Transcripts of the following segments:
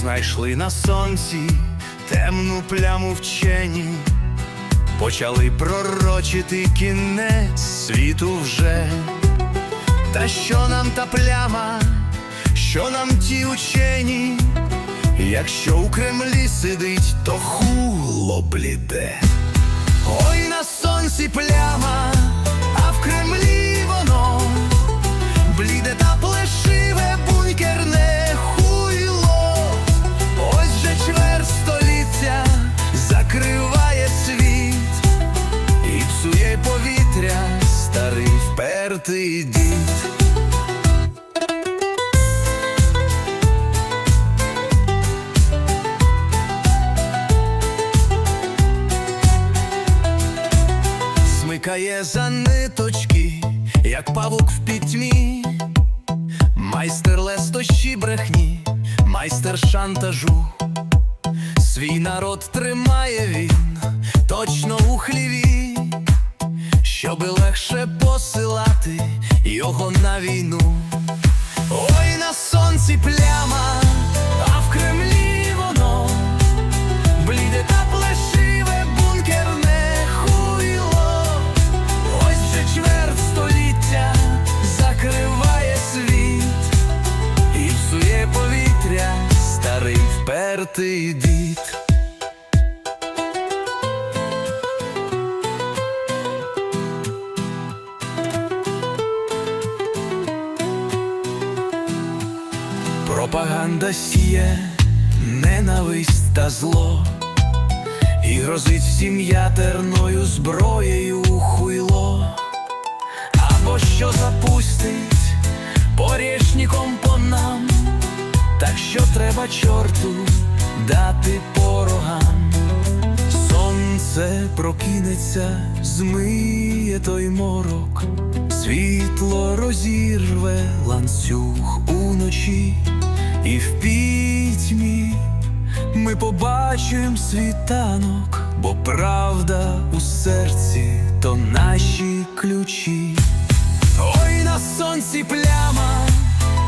знайшли на сонці темну пляму вчені, почали пророчити кінець світу вже. Та що нам та пляма, що нам ті учені, якщо у Кремлі сидить, то хуло бліде. Ой на сонці пляма, впертий дід. Смикає за ниточки, як павук в пітьмі, майстер лестощі брехні, майстер шантажу, свій народ тримає він точно у хліві, щоби легше посилати його на війну. Ой на сонці пляма, а в Кремлі воно бліде та плешиве бункерне хуйло. Ось вже чверть століття закриває світ і псує повітря старий впертий дід. Пропаганда сіє ненависть та зло, і грозить всім ядерною зброєю хуйло, або що запустить порішніком по нам, так що треба чорту дати порогам. Сонце прокинеться, змиє той морок, світло розірве ланцюг уночі, і в пітьмі ми побачимо світанок, бо правда у серці то наші ключі. Ой на сонці пляма,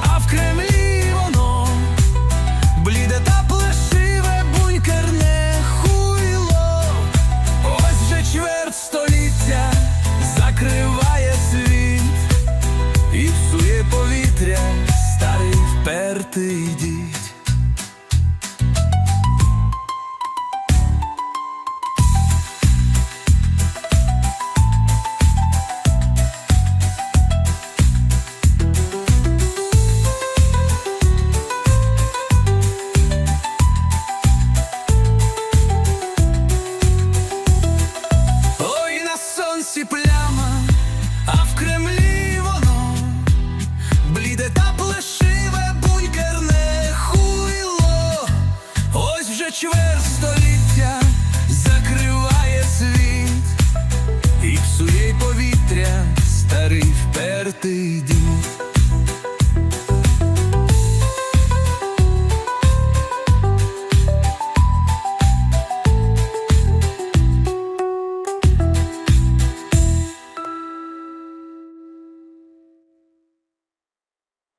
а в Кремлі плешиве